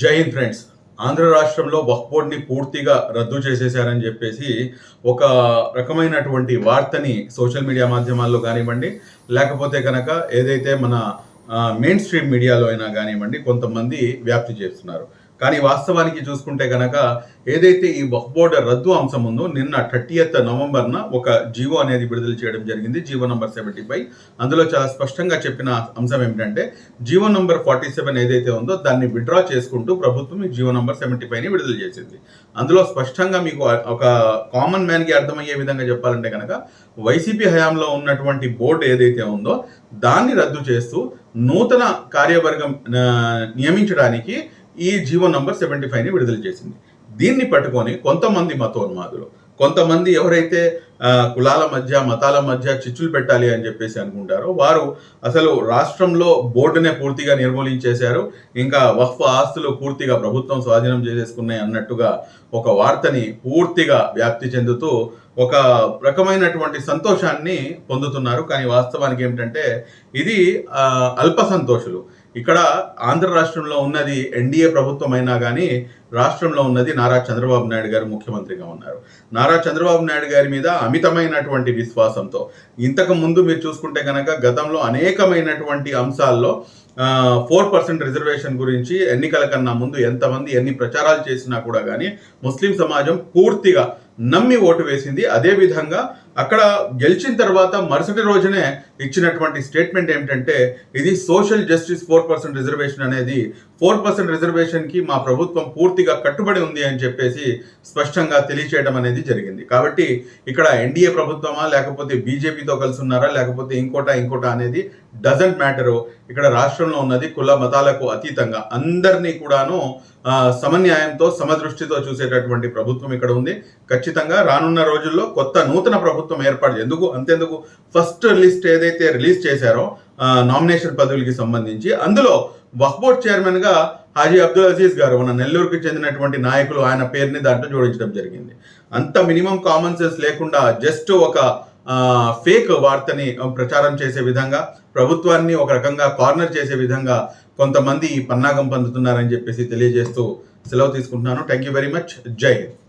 జై హింద్ ఫ్రెండ్స్. ఆంధ్ర రాష్ట్రంలో వక్ఫ్ బోర్డ్ని పూర్తిగా రద్దు చేసేశారని చెప్పేసి ఒక రకమైనటువంటి వార్తని సోషల్ మీడియా మాధ్యమాల్లో కానివ్వండి లేకపోతే కనుక ఏదైతే మన మెయిన్ స్ట్రీమ్ మీడియాలో అయినా కానివ్వండి కొంతమంది వ్యాప్తి చేస్తున్నారు. కానీ వాస్తవానికి చూసుకుంటే కనుక ఏదైతే ఈ వక్ బోర్డు రద్దు అంశం ఉందో నిన్న థర్టీయత్ నవంబర్న ఒక జీవో అనేది విడుదల చేయడం జరిగింది జీవో నంబర్ సెవెంటీ ఫైవ్. అందులో చాలా స్పష్టంగా చెప్పిన అంశం ఏమిటంటే జీవో నంబర్ ఫార్టీ సెవెన్ ఏదైతే ఉందో దాన్ని విడ్రా చేసుకుంటూ ప్రభుత్వం ఈ జీవో నంబర్ సెవెంటీ ఫైవ్ని విడుదల చేసింది. అందులో స్పష్టంగా మీకు ఒక కామన్ మ్యాన్కి అర్థమయ్యే విధంగా చెప్పాలంటే కనుక వైసీపీ హయాంలో ఉన్నటువంటి బోర్డు ఏదైతే ఉందో దాన్ని రద్దు చేస్తూ నూతన కార్యవర్గం నియమించడానికి ఈ జీవో నంబర్ సెవెంటీ ఫైవ్ని విడుదల చేసింది. దీన్ని పట్టుకొని కొంతమంది మతోన్మాదులు కొంతమంది ఎవరైతే కులాల మధ్య మతాల మధ్య చిచ్చులు పెట్టాలి అని చెప్పేసి అనుకుంటారో వారు అసలు రాష్ట్రంలో బోర్డునే పూర్తిగా నిర్మూలించేశారు ఇంకా వక్ఫ్ ఆస్తులు పూర్తిగా ప్రభుత్వం స్వాధీనం చేసేసుకున్నాయి అన్నట్టుగా ఒక వార్తని పూర్తిగా వ్యాప్తి చెందుతూ ఒక రకమైనటువంటి సంతోషాన్ని పొందుతున్నారు. కానీ వాస్తవానికి ఏమిటంటే ఇది అల్ప సంతోషులు. ఇక్కడ ఆంధ్ర రాష్ట్రంలో ఉన్నది ఎన్డీఏ ప్రభుత్వం అయినా కానీ రాష్ట్రంలో ఉన్నది నారా చంద్రబాబు నాయుడు గారు ముఖ్యమంత్రిగా ఉన్నారు. నారా చంద్రబాబు నాయుడు గారి మీద అమితమైనటువంటి విశ్వాసంతో ఇంతకు ముందు మీరు చూసుకుంటే కనుక గతంలో అనేకమైనటువంటి అంశాల్లో ఫోర్ పర్సెంట్ రిజర్వేషన్ గురించి ఎన్నికల కన్నా ముందు ఎంతమంది ఎన్ని ప్రచారాలు చేసినా కూడా కానీ ముస్లిం సమాజం పూర్తిగా నమ్మి ఓటు వేసింది. అదే విధంగా అక్కడ గెలిచిన తర్వాత మరుసటి రోజునే ఇచ్చినటువంటి స్టేట్మెంట్ ఏమిటంటే ఇది social justice four percent reservation అనేది ఫోర్ పర్సెంట్ రిజర్వేషన్కి మా ప్రభుత్వం పూర్తిగా కట్టుబడి ఉంది అని చెప్పేసి స్పష్టంగా తెలియచేయడం అనేది జరిగింది. కాబట్టి ఇక్కడ ఎన్డీఏ ప్రభుత్వమా లేకపోతే బీజేపీతో కలిసి ఉన్నారా లేకపోతే ఇంకోట ఇంకోట అనేది డజంట్ మ్యాటరు ఇక్కడ రాష్ట్రంలో ఉన్నది కుల మతాలకు అతీతంగా అందరినీ కూడాను సమన్యాయంతో సమదృష్టితో చూసేటటువంటి ప్రభుత్వం ఇక్కడ ఉంది. ఖచ్చితంగా రానున్న రోజుల్లో కొత్త నూతన ప్రభుత్వం ఏర్పాటు ఎందుకు? అంతెందుకు? ఫస్ట్ లిస్ట్ ఏదైతే రిలీజ్ చేశారో నామినేషన్ పదవులకి సంబంధించి అందులో వక్ఫ్ బోర్డ్ హాజీ అబ్దుల్ అజీజ్ గారు మన నెల్లూరుకి చెందినటువంటి నాయకులు ఆయన పేరుని దాంట్లో జోడించడం జరిగింది. అంత మినిమం కామన్ సెన్స్ లేకుండా జస్ట్ ఒక ఫేక్ వార్తని ప్రచారం చేసే విధంగా ప్రభుత్వాన్ని ఒక రకంగా కార్నర్ చేసే విధంగా కొంతమంది ఈ పన్నాగం పొందుతున్నారని చెప్పేసి తెలియజేస్తూ సెలవు తీసుకుంటున్నాను. థ్యాంక్ యూ వెరీ మచ్ జై హింద్